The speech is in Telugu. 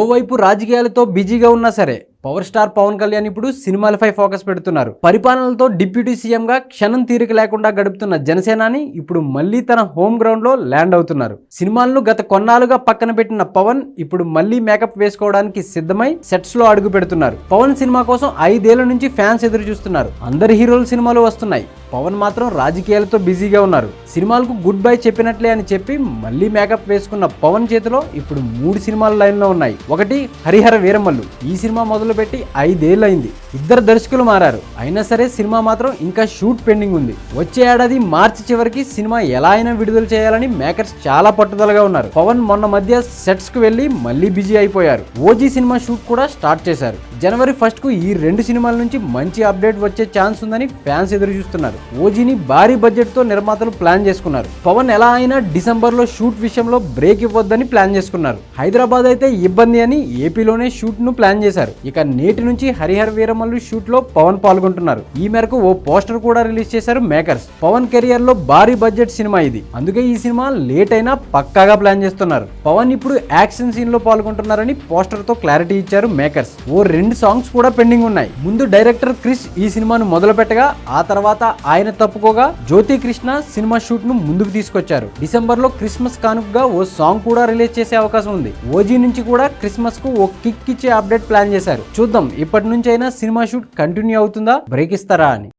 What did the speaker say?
ఓవైపు రాజకీయాలతో బిజీగా ఉన్నా సరే పవర్ స్టార్ పవన్ కళ్యాణ్ ఇప్పుడు సినిమాలపై ఫోకస్ పెడుతున్నారు. పరిపాలనలతో డిప్యూటీ సీఎంగా క్షణం తీరిక లేకుండా గడుపుతున్న జనసేనాని ఇప్పుడు మళ్ళీ తన హోమ్ గ్రౌండ్లో ల్యాండ్ అవుతున్నారు. సినిమాలను గత కొన్నాళ్ళుగా పక్కన పెట్టిన పవన్ ఇప్పుడు మళ్ళీ మేకప్ వేసుకోవడానికి సిద్ధమై సెట్స్లో అడుగు పెడుతున్నారు. పవన్ సినిమా కోసం ఐదేళ్ళ నుంచి ఫ్యాన్స్ ఎదురు చూస్తున్నారు అందరి హీరోల సినిమాలు వస్తున్నాయి. పవన్ మాత్రం రాజకీయాలతో బిజీగా ఉన్నారు. సినిమాలకు గుడ్ బై చెప్పినట్లే అని చెప్పి మళ్ళీ మేకప్ వేసుకున్న పవన్ చేతిలో ఇప్పుడు మూడు సినిమాలు లైన్లో ఉన్నాయి. ఒకటి హరిహర వీరమల్లు. ఈ సినిమా మొదలుపెట్టి ఐదేళ్ళైంది ఇద్దరు దర్శకులు మారారు. అయినా సరే సినిమా మాత్రం ఇంకా షూట్ పెండింగ్ ఉంది. వచ్చే ఏడాది మార్చి చివరికి సినిమా ఎలా అయినా విడుదల చేయాలని మేకర్స్ చాలా పట్టుదలగా ఉన్నారు. పవన్ మొన్న మధ్య సెట్స్కు వెళ్ళి మళ్ళీ బిజీ అయిపోయారు. ఓజీ సినిమా షూట్ కూడా స్టార్ట్ చేశారు. జనవరి ఫస్ట్కు ఈ రెండు సినిమాల నుంచి మంచి అప్డేట్ వచ్చే ఛాన్స్ ఉందని ఫ్యాన్స్ ఎదురు చూస్తున్నారు. ఓజీని భారీ బడ్జెట్తో నిర్మాతలు ప్లాన్ చేసుకున్నారు. పవన్ ఎలా అయినా డిసెంబర్లో షూట్ విషయంలో బ్రేక్ ఇవ్వద్దని ప్లాన్ చేసుకున్నారు. హైదరాబాద్ అయితే ఇబ్బంది అని ఏపీలోనే షూట్ను ప్లాన్ చేశారు. ఇక నేటి నుంచి హరిహర వీరమల్లు షూట్లో పవన్ పాల్గొంటున్నారు. ఈ మేరకు ఓ పోస్టర్ కూడా రిలీజ్ చేశారు మేకర్స్. పవన్ కెరియర్లో భారీ బడ్జెట్ సినిమా ఇది. అందుకే ఈ సినిమా లేట్ అయినా పక్కాగా ప్లాన్ చేస్తున్నారు. పవన్ ఇప్పుడు యాక్షన్ సీన్లో పాల్గొంటున్నారని పోస్టర్తో క్లారిటీ ఇచ్చారు మేకర్స్. ఓ రెండు సాంగ్స్ కూడా పెండింగ్ ఉన్నాయి. ముందు డైరెక్టర్ క్రిస్ ఈ సినిమాను మొదలు పెట్టగా ఆ తర్వాత ఆయన తప్పుకోగా జ్యోతి కృష్ణ సినిమా షూట్ను ముందుకు తీసుకొచ్చారు. డిసెంబర్లో క్రిస్మస్ కానుకగా ఓ సాంగ్ కూడా రిలీజ్ చేసే అవకాశం ఉంది. ఓజీ నుంచి కూడా క్రిస్మస్కు ఓ కిక్ ఇచ్చే అప్డేట్ ప్లాన్ చేశారు. చూద్దాం ఇప్పటి నుంచి అయినా సినిమా షూట్ కంటిన్యూ అవుతుందా? బ్రేక్ ఇస్తారా అని.